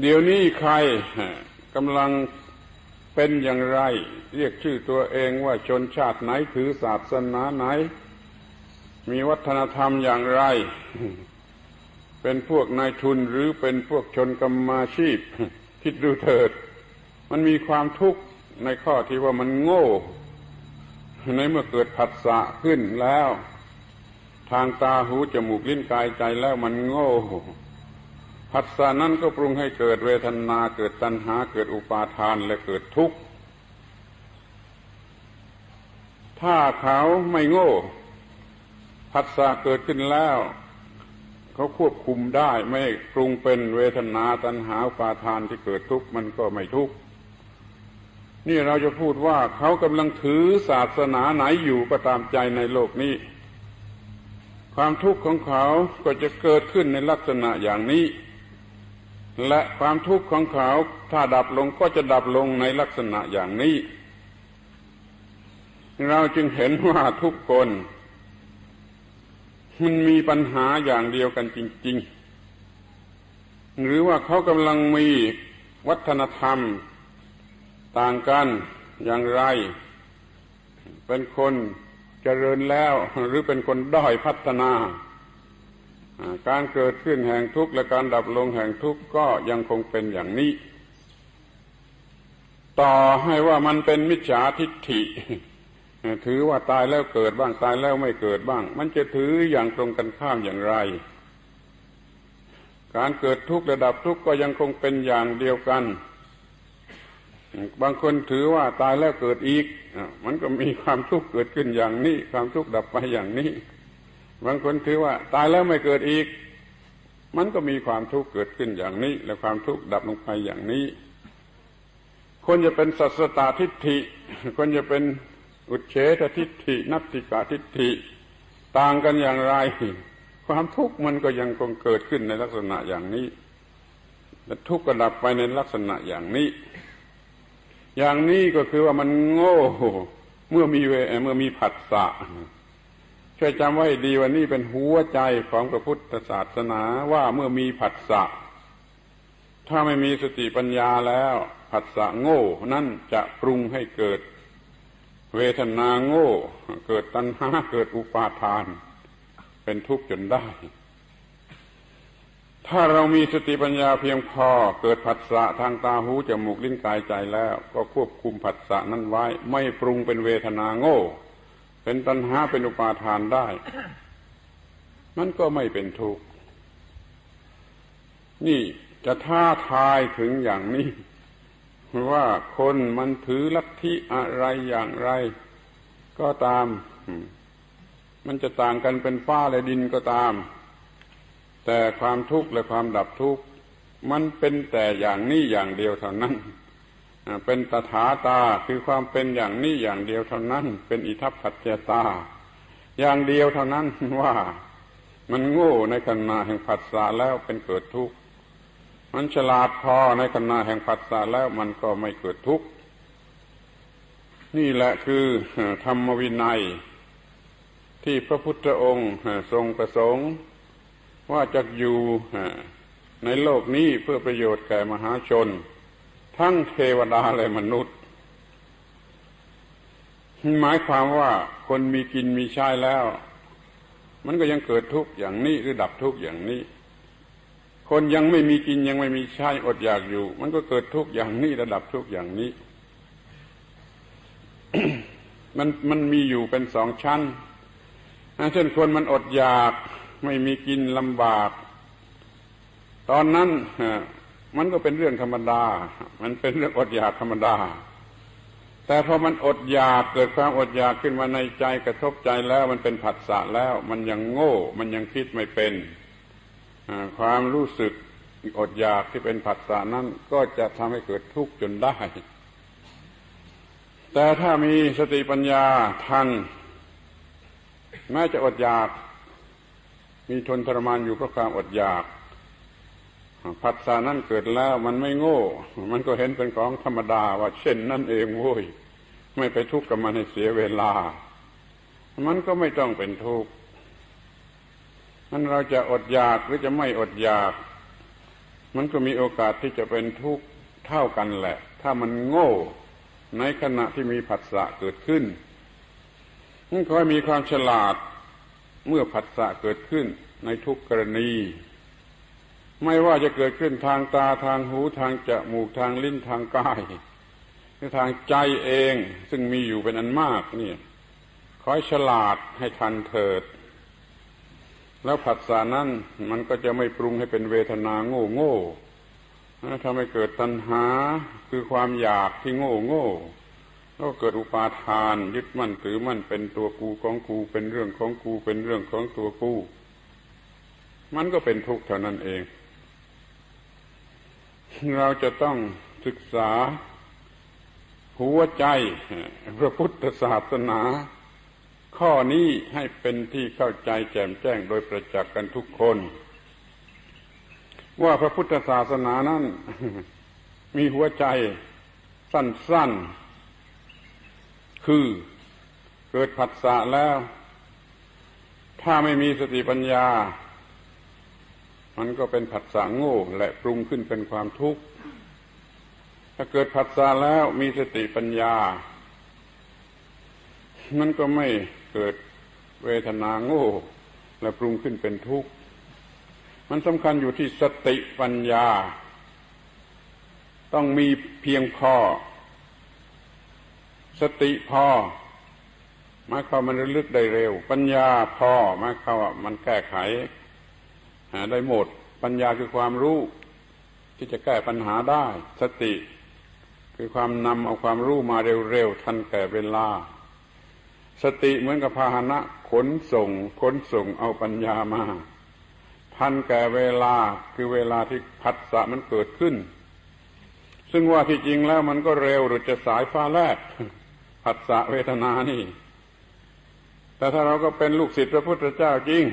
เดี๋ยวนี้ใครกำลังเป็นอย่างไร เรียกชื่อตัวเองว่าชนชาติไหนถือศาสนาไหน มีวัฒนธรรมอย่างไร เป็นพวกนายทุนหรือเป็นพวกชนกรรมาชีพ คิดดูเถิด มันมีความทุกข์ในข้อที่ว่ามันโง่ ในเมื่อเกิดผัสสะขึ้นแล้ว ทางตาหูจมูกลิ้นกายใจแล้วมันโง่ ผัสสะนั้นก็ปรุงให้เกิดเวทนาเกิดตัณหา เกิดอุปาทานและเกิดทุกข์ ถ้าเขาไม่โง่ผัสสะเกิดขึ้นแล้ว เขาควบคุมได้ไม่ปรุงเป็นเวทนาตัณหาอุปาทานที่เกิดทุกข์มันก็ไม่ทุกข์นี่เราจะพูดว่าเขากำลังถือศาสนาไหนอยู่ก็ตามใจในโลกนี้ ความทุกข์ของเขาก็จะเกิดขึ้นในลักษณะอย่างนี้ และความทุกข์ของเขาถ้าดับลงก็จะดับลงในลักษณะอย่างนี้ เราจึงเห็นว่าทุกคน มันมีปัญหาอย่างเดียวกันจริง ๆ หรือว่าเขากำลังมีวัฒนธรรม ต่างกันอย่างไร เป็นคนเจริญแล้วหรือเป็นคนด้อยพัฒนา การเกิดขึ้นแห่งทุกข์และการดับลงแห่งทุกข์ก็ยังคงเป็นอย่างนี้ ต่อให้ว่ามันเป็นมิจฉาทิฏฐิ ถือว่าตายแล้วเกิดบ้างตายแล้วไม่เกิดบ้าง มันจะถืออย่างตรงกันข้ามอย่างไร การเกิดทุกข์ระดับทุกข์ก็ยังคงเป็นอย่างเดียวกัน บางคนถือว่าตายแล้วเกิดอีก มันก็มีความทุกข์เกิดขึ้นอย่างนี้ ความทุกข์ดับไปอย่างนี้ บางคนถือว่าตายแล้วไม่เกิดอีก มันก็มีความทุกข์เกิดขึ้นอย่างนี้ และความทุกข์ดับลงไปอย่างนี้ คนจะเป็นสัสตาทิฏฐิ คนจะเป็นอุเฉททิฏฐิ นัตติกาทิฏฐิ ต่างกันอย่างไร ความทุกข์มันก็ยังคงเกิดขึ้นในลักษณะอย่างนี้และทุกข์ก็ดับไปในลักษณะอย่างนี้ อย่างนี้ก็คือว่ามันโง่ เมื่อมีเวเมื่อมีผัสสะ ช่วยจำไว้ดีว่านี่เป็นหัวใจของพระพุทธศาสนาว่าเมื่อมีผัสสะ ถ้าไม่มีสติปัญญาแล้ว ผัสสะโง่ นั่นจะปรุงให้เกิด เวทนาโง่ เกิดตัณหาเกิดอุปาทาน เป็นทุกข์จนได้ ถ้าเรามีสติปัญญาเพียงพอ เกิดผัสสะทางตาหูจมูกลิ้นกายใจแล้ว ก็ควบคุมผัสสะนั้นไว้ ไม่ปรุงเป็นเวทนาโง่ เป็นตัณหาเป็นอุปาทานได้ มันก็ไม่เป็นทุกข์นี่จะท้าทายถึงอย่างนี้ ว่าคนมันถือลัทธิอะไรอย่างไร ก็ตาม มันจะต่างกันเป็นฟ้าและดินก็ตาม แต่ความทุกข์และความดับทุกข์มันเป็นแต่อย่างนี้อย่างเดียวเท่านั้น เป็นตถาตาคือความเป็นอย่างนี้อย่างเดียวเท่านั้น เป็นอิทัปปัจเจตา อย่างเดียวเท่านั้นว่ามันโง่ในขณะแห่งผัสสะแล้วเป็นเกิดทุกข์มันฉลาดพอในขณะแห่งผัสสะแล้วมันก็ไม่เกิดทุกข์นี่แหละคือธรรมวินัย ที่พระพุทธองค์ทรงประสงค์ ว่าจะอยู่ในโลกนี้เพื่อประโยชน์แก่มหาชน ทั้งเทวดาและมนุษย์ หมายความว่าคนมีกินมีใช้แล้ว มันก็ยังเกิดทุกข์อย่างนี้หรือดับทุกข์อย่างนี้ คนยังไม่มีกินยังไม่มีใช้อดอยากอยู่ มันก็เกิดทุกข์อย่างนี้ระดับทุกข์อย่างนี้ มันมันมีอยู่เป็นสองชั้นเช่นคนมันอดอยากไม่มีกินลำบาก ตอนนั้น มันก็เป็นเรื่องธรรมดา มันเป็นเรื่องอดอยากธรรมดา แต่พอมันอดอยากเกิดความอดอยากขึ้นมาในใจกระทบใจแล้วมันเป็นผัสสะแล้ว มันยังโง่ มันยังคิดไม่เป็นความรู้สึกอดอยากที่เป็นผัสสะนั้นก็จะทำให้เกิดทุกข์จนได้ แต่ถ้ามีสติปัญญาทันแม้จะอดอยาก มีทนทรมานอยู่เพราะความอดอยาก ผัสสะนั่นเกิดแล้วมันไม่โง่ มันก็เห็นเป็นของธรรมดาว่าเช่นนั่นเองโว้ยไม่ไปทุกข์กับมันให้เสียเวลา มันก็ไม่ต้องเป็นทุกข์มันเราจะอดอยากหรือจะไม่อดอยาก มันก็มีโอกาสที่จะเป็นทุกข์เท่ากันแหละ ถ้ามันโง่ ในขณะที่มีผัสสะเกิดขึ้นมันคอยมีความฉลาดเมื่อผัสสะเกิดขึ้นในทุกกรณี ไม่ว่าจะเกิดขึ้นทางตาทางหูทางจมูกทางลิ้นทางกายหรือทางใจเองซึ่งมีอยู่เป็นอันมากนี่คอยฉลาดให้ทันเถิด แล้วผัสสะนั้นมันก็จะไม่ปรุงให้เป็นเวทนาโง่โง่ทำให้เกิดตัณหาคือความอยากที่โง่โง่ก็เกิดอุปาทานยึดมั่นถือมั่นเป็นตัวกูของกูเป็นเรื่องของกูเป็นเรื่องของตัวกู มันก็เป็นทุกข์เท่านั้นเอง เราจะต้องศึกษาหัวใจพระพุทธศาสนา ข้อนี้ให้เป็นที่เข้าใจแจ่มแจ้งโดยประจักษ์กันทุกคน ว่าพระพุทธศาสนานั้น มีหัวใจสั้นๆ คือเกิดผัสสะแล้ว ถ้าไม่มีสติปัญญา มันก็เป็นผัสสะโง่และปรุงขึ้นเป็นความทุกข์ ถ้าเกิดผัสสะแล้วมีสติปัญญา มันก็ไม่เกิดเวทนาโง่ และปรุงขึ้นเป็นทุกข์ มันสำคัญอยู่ที่สติปัญญา ต้องมีเพียงพอ สติพอหมายความมันระลึกได้เร็ว ปัญญาพอหมายความว่ามันแก้ไข ได้หมด ปัญญาคือความรู้ ที่จะแก้ปัญหาได้ สติ คือความนำเอาความรู้มาเร็วๆทันแก่เวลา สติเหมือนกับพาหนะขนส่งขนส่งเอาปัญญามา ทันแก่เวลาคือเวลาที่ผัสสะมันเกิดขึ้น ซึ่งว่าที่จริงแล้วมันก็เร็วหรือจะสายฟ้าแลบผัสสะเวทนานี่ แต่ถ้าเราก็เป็นลูกศิษย์พระพุทธเจ้าจริง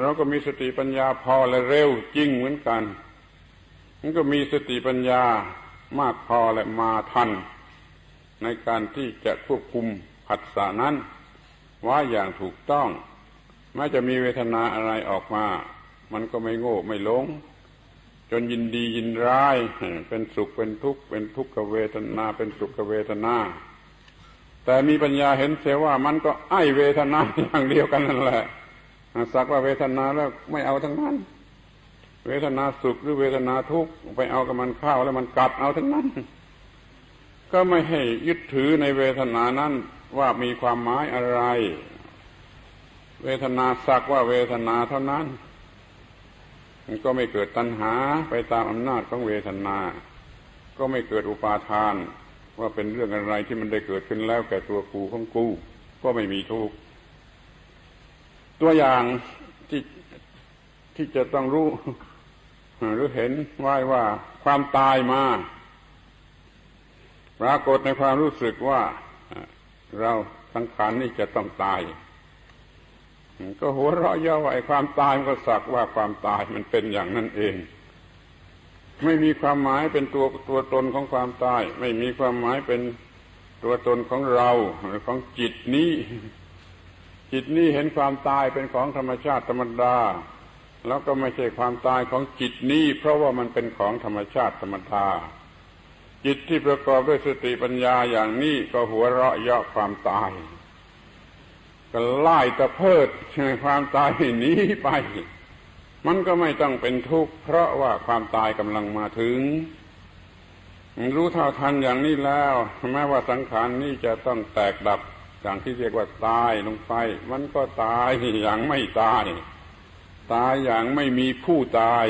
เราก็มีสติปัญญาพอและเร็วจริงเหมือนกันมันก็มีสติปัญญามากพอและมาทัน ในการที่จะควบคุมผัสสะนั้นว่าอย่างถูกต้องแม้จะมีเวทนาอะไรออกมา มันก็ไม่โง่ไม่หลง จนยินดียินร้าย เป็นสุขเป็นทุกข์เป็นทุกขเวทนา เป็นสุขเวทนา แต่มีปัญญาเห็นเสียว่ามันก็ไอเวทนาอย่างเดียวกันนั่นแหละสักว่าเวทนาแล้วไม่เอาทั้งนั้น เวทนาสุขหรือเวทนาทุกข์ไปเอากับมันข้าวแล้วมันกัดเอาทั้งนั้น ก็ไม่ให้ยึดถือในเวทนานั้นว่ามีความหมายอะไร เวทนาสักว่าเวทนาเท่านั้นมันก็ไม่เกิดตัณหาไปตามอำนาจของเวทนา ก็ไม่เกิดอุปาทาน ว่าเป็นเรื่องอะไรที่มันได้เกิดขึ้นแล้วแก่ตัวกูของกู ก็ไม่มีทุกข์ตัวอย่างที่ที่จะต้องรู้ หรือเห็นไว้ว่าความตายมา ปรากฏในความรู้สึกว่าเราสังขารนี่จะต้องตาย ก็หัวเราะเย่อว่าไอ้ความตายมันก็สักว่าความตายมันเป็นอย่างนั้นเอง ไม่มีความหมายเป็นตัวตัวตนของความตาย ไม่มีความหมายเป็นตัวตนของเราหรือของจิตนี้ จิตนี้เห็นความตายเป็นของธรรมชาติธรรมดา แล้วก็ไม่ใช่ความตายของจิตนี้ เพราะว่ามันเป็นของธรรมชาติธรรมดาจิตที่ประกอบด้วยสติปัญญาอย่างนี้ก็หัวเราะเยาะความตาย ก็ไล่ตะเพิดความตายหนีไป มันก็ไม่ต้องเป็นทุกข์เพราะว่าความตายกำลังมาถึง รู้เท่าทันอย่างนี้แล้ว แม้ว่าสังขารนี้จะต้องแตกดับอย่างที่เรียกว่าตายลงไป มันก็ตายอย่างไม่ตาย ตายอย่างไม่มีผู้ตาย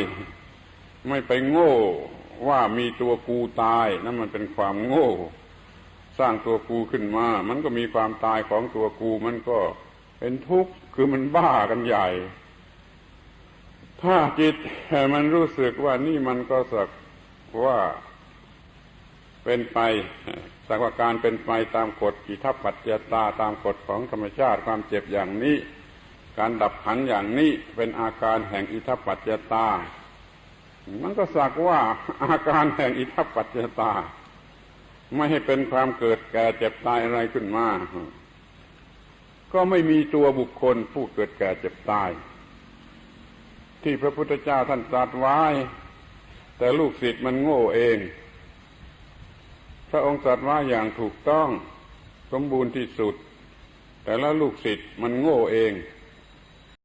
ไม่ไปโง่ว่ามีตัวกูตายนั่นมันเป็นความโง่ สร้างตัวกูขึ้นมา มันก็มีความตายของตัวกู มันก็เป็นทุกข์คือมันบ้ากันใหญ่ ถ้าจิตมันรู้สึกว่านี่มันก็สักว่าเป็นไปสักว่าการเป็นไปตามกฎอิทัปปัจจตาตามกฎของธรรมชาติความเจ็บอย่างนี้ การดับขันอย่างนี้เป็นอาการแห่งอิทัปปัจจตา มันก็สักว่าอาการแห่งอิทัปปัจจตา ไม่ให้เป็นความเกิดแก่เจ็บตายอะไรขึ้นมา ก็ไม่มีตัวบุคคลผู้เกิดแก่เจ็บตาย ที่พระพุทธเจ้าท่านตรัสไว้ แต่ลูกศิษย์มันโง่เอง พระองค์ตรัสว่าอย่างถูกต้อง สมบูรณ์ที่สุด แต่ละลูกศิษย์มันโง่เอง